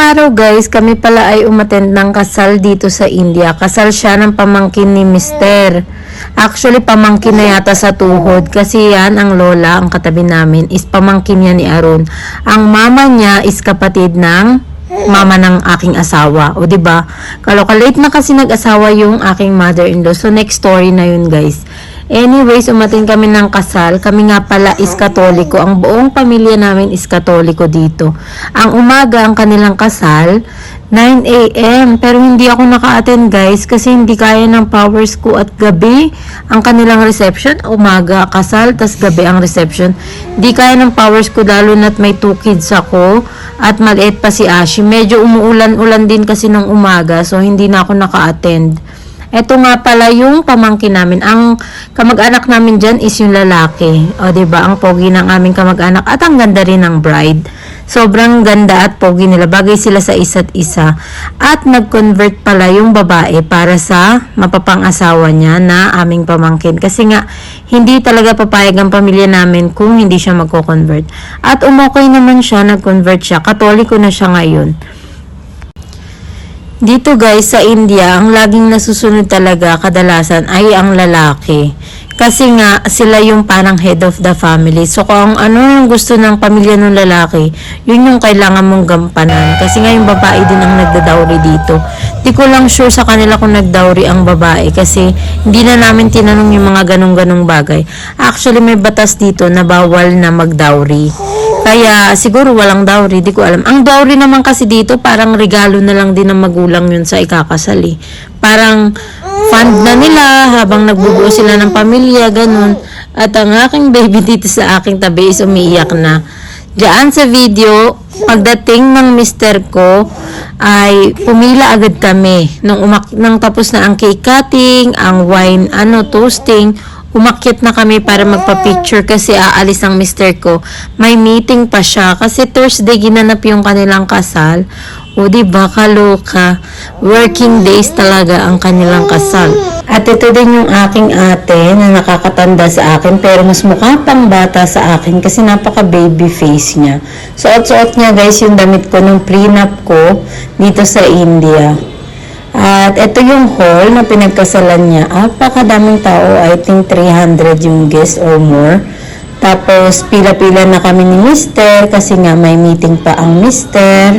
Araw guys, kami pala ay umattend ng kasal dito sa India. Kasal siya ng pamangkin ni Mister. Actually, pamangkin na yata sa tuhod kasi yan, ang lola, ang katabi namin, is pamangkin niya ni Arun. Ang mama niya is kapatid ng mama ng aking asawa. O, di ba? Kalokalate na kasi nag-asawa yung aking mother-in-law. So, next story na yun, guys. Anyways, umating kami ng kasal. Kami nga pala is katoliko. Ang buong pamilya namin is katoliko dito. Ang umaga, ang kanilang kasal, 9 a.m. Pero hindi ako naka-attend guys kasi hindi kaya ng powers ko at gabi ang kanilang reception. Umaga kasal, tas gabi ang reception. Hindi kaya ng powers ko lalo na't may two kids ako at maliit pa si Ashi. Medyo umuulan-ulan din kasi ng umaga so hindi na ako naka-attend. Ito nga pala yung pamangkin namin. Ang kamag-anak namin dyan is yung lalaki. O, ba Ang pogi ng aming kamag-anak. At ang ganda rin ng bride. Sobrang ganda at pogi nila. Bagay sila sa isa't isa. At nag-convert pala yung babae para sa mapapang-asawa niya na aming pamangkin. Kasi nga, hindi talaga papayag ang pamilya namin kung hindi siya magko-convert. At umokay naman siya, nag-convert siya. Katoliko na siya ngayon. Dito guys sa India, ang laging nasusunod talaga kadalasan ay ang lalaki. Kasi nga sila yung parang head of the family. So kung ano yung gusto ng pamilya ng lalaki, yun yung kailangan mong gampanan. Kasi nga yung babae din ang nagdadawry dito. Di ko lang sure sa kanila kung nagdawry ang babae kasi hindi na namin tinanong yung mga ganong-ganong bagay. Actually may batas dito na bawal na magdawry. Kaya siguro walang dowry, di ko alam. Ang dowry naman kasi dito parang regalo na lang din ng magulang yun sa ikakasal eh. Parang fund na nila habang nagbubuo sila ng pamilya, ganun. At ang aking baby dito sa aking tabi is umiiyak na. Diyan sa video, pagdating ng mister ko, ay pumila agad kami. Nung, umak nung tapos na ang cake cutting, ang wine, ano, toasting, umakyat na kami para magpa-picture kasi aalis ang mister ko. May meeting pa siya kasi Thursday ginanap yung kanilang kasal. O di ba kaloka? Working days talaga ang kanilang kasal. At ito din yung aking ate na nakakatanda sa akin pero mas mukha pang bata sa akin kasi napaka baby face niya. Suot-suot niya guys yung damit ko nung prenup ko dito sa India. At ito yung hall na pinagkasalan niya. Apakadaming tao, I think 300 yung guests or more. Tapos pila-pila na kami ni Mister kasi nga may meeting pa ang Mister.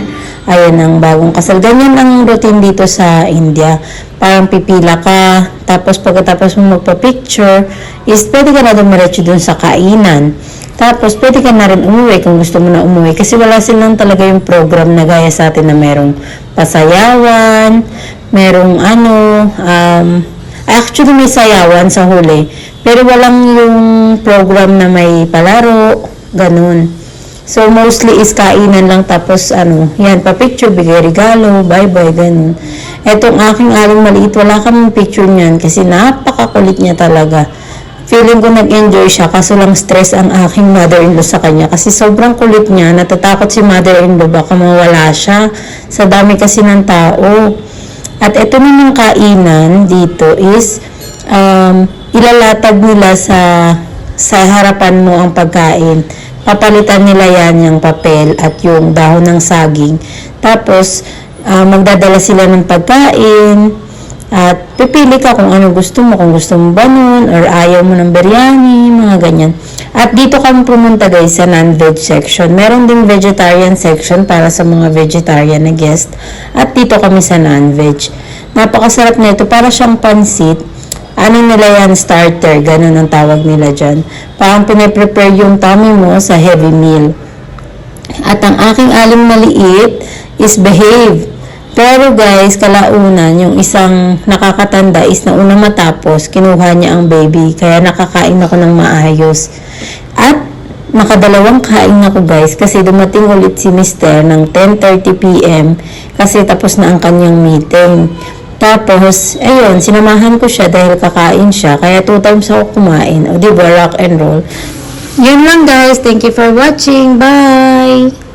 Ayan ang bagong kasal. Ganyan ang routine dito sa India. Parang pipila ka. Tapos pagkatapos mo magpa-picture, is pwede ka na dumiretso dun sa kainan. Tapos, pwede ka na rin umuwi kung gusto mo na umuwi. Kasi wala silang talaga yung program na gaya sa atin na merong pasayawan, merong ano, um, actually may sayawan sa huli. Pero walang yung program na may palaro, ganun. So, mostly is kainan lang tapos ano, yan, pa-picture, bigay regalo, bye-bye, ganun. Etong aking aling maliit, wala kaming picture niyan kasi napakakulit niya talaga feeling ko nag-enjoy siya kaso lang stress ang aking mother-in-law sa kanya. Kasi sobrang kulit niya natatakot si mother-in-law baka mawala siya. Sa dami kasi ng tao. At ito namang kainan dito is um, ilalatag nila sa sa harapan mo ang pagkain. Papalitan nila yan yung papel at yung dahon ng saging. Tapos ah, magdadala sila ng pagkain at pipili ka kung ano gusto mo, kung gusto mo ba nun, or ayaw mo ng biryani, mga ganyan. At dito kami pumunta guys sa non-veg section. Meron ding vegetarian section para sa mga vegetarian na guest. At dito kami sa non-veg. Napakasarap na ito. Para siyang pansit. Ano nila yan? Starter. Ganun ang tawag nila dyan. Parang piniprepare yung tummy mo sa heavy meal. At ang aking aling maliit is behave. Pero guys, kalaunan, yung isang nakakatanda is na una matapos, kinuha niya ang baby. Kaya nakakain ako ng maayos. At nakadalawang kain ako guys kasi dumating ulit si Mister ng 10.30pm kasi tapos na ang kanyang meeting. Tapos, ayun, sinamahan ko siya dahil kakain siya. Kaya two times ako kumain. O, di ba, rock and roll. Yun lang guys. Thank you for watching. Bye!